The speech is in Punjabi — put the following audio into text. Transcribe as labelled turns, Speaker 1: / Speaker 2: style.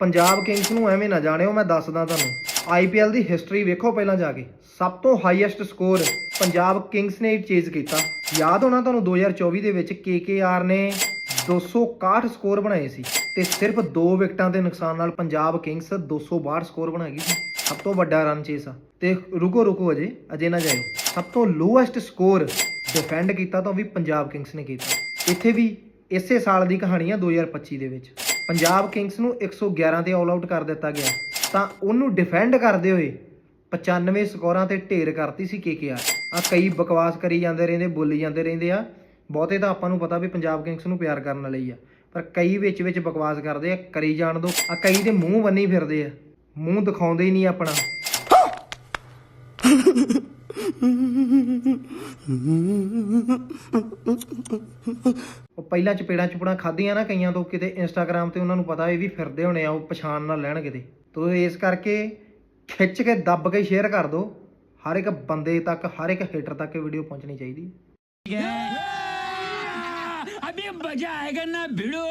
Speaker 1: ਪੰਜਾਬ ਕਿੰਗਸ ਨੂੰ ਐਵੇਂ ਨਾ ਜਾਣਿਓ, ਮੈਂ ਦੱਸਦਾ ਤੁਹਾਨੂੰ। ਆਈਪੀਐਲ ਦੀ ਹਿਸਟਰੀ ਵੇਖੋ ਪਹਿਲਾਂ ਜਾ ਕੇ। ਸਭ ਤੋਂ ਹਾਈਐਸਟ ਸਕੋਰ ਪੰਜਾਬ ਕਿੰਗਸ ਨੇ ਚੇਜ਼ ਕੀਤਾ। ਯਾਦ ਹੋਣਾ ਤੁਹਾਨੂੰ 2024 ਦੇ ਵਿੱਚ ਕੇਕੇਆਰ ਨੇ 261 ਸਕੋਰ ਬਣਾਏ ਸੀ ਤੇ ਸਿਰਫ 2 ਵਿਕਟਾਂ ਦੇ ਨੁਕਸਾਨ ਨਾਲ ਪੰਜਾਬ ਕਿੰਗਸ 262 ਸਕੋਰ ਬਣਾ ਗਈ ਸੀ। ਸਭ ਤੋਂ ਵੱਡਾ ਰਨ ਚੇਸ ਆ। ਤੇ ਰੁਕੋ ਰੁਕੋ ਅਜੇ ਅਜੇ ਨਾ ਜਾਇਓ। ਸਭ ਤੋਂ ਲੋਐਸਟ ਸਕੋਰ ਡਿਫੈਂਡ ਕੀਤਾ ਤਾਂ ਉਹ ਵੀ ਪੰਜਾਬ ਕਿੰਗਸ ਨੇ ਕੀਤਾ। ਇੱਥੇ ਵੀ ਇਸੇ ਸਾਲ ਦੀ ਕਹਾਣੀ ਆ 2025 ਦੇ ਵਿੱਚ। ਪੰਜਾਬ ਕਿੰਗਸ ਨੂੰ 111 ਤੇ ਆਲ ਆਊਟ ਕਰ ਦਿੱਤਾ ਗਿਆ। ਤਾਂ ਉਹਨੂੰ ਡਿਫੈਂਡ ਕਰਦੇ ਹੋਏ 95 ਸਕੋਰਾਂ ਤੇ ਢੇਰ ਕਰਤੀ ਸੀ ਕੇਕੇਆਰ ਆ ਕਈ ਬਕਵਾਸ ਕਰੀ ਜਾਂਦੇ ਰਹਿੰਦੇ, ਬੋਲੀ ਜਾਂਦੇ ਰਹਿੰਦੇ ਆ। ਬਹੁਤੇ ਤਾਂ ਆਪਾਂ ਨੂੰ ਪਤਾ ਵੀ ਪੰਜਾਬ ਕਿੰਗਸ ਨੂੰ ਪਿਆਰ ਕਰਨ ਵਾਲੇ ਹੀ ਆ। ਪਰ ਕਈ ਵਿੱਚ ਵਿੱਚ ਬਕਵਾਸ ਕਰਦੇ ਆ, ਕਰੀ ਜਾਣ ਦੋ। ਆ ਕਈ ਦੇ ਮੂੰਹ ਬੰਨੀ ਫਿਰਦੇ ਆ। ਮੂੰਹ ਦਿਖਾਉਂਦੇ ਹੀ ਨਹੀਂ ਆਪਣਾ। ਉਹ ਪਹਿਲਾਂ ਚਪੇੜਾਂ ਚਪੜਾ ਖਾਧੀਆਂ ਨਾ ਕਈਆਂ ਤੋਂ ਕਿਤੇ ਇੰਸਟਾਗ੍ਰam ਤੇ ਉਹਨਾਂ ਨੂੰ ਪਤਾ ਇਹ ਵੀ ਫਿਰਦੇ ਹੋਣੇ ਆ ਉਹ ਪਛਾਣ ਨਾ ਲੈਣ ਕਿਤੇ ਤੋ ਇਸ ਕਰਕੇ ਖਿੱਚ ਕੇ ਦੱਬ ਕੇ ਸ਼ੇਅਰ ਕਰ ਦੋ ਹਰ ਇੱਕ ਬੰਦੇ ਤੱਕ ਹਰ ਇੱਕ ਹੇਟਰ ਤੱਕ ਇਹ ਵੀਡੀਓ ਪਹੁੰਚਣੀ ਚਾਹੀਦੀ ਹੈ
Speaker 2: ਅਬੇ ਮਜ਼ਾ ਆਏਗਾ ਨਾ ਭਿੜੋ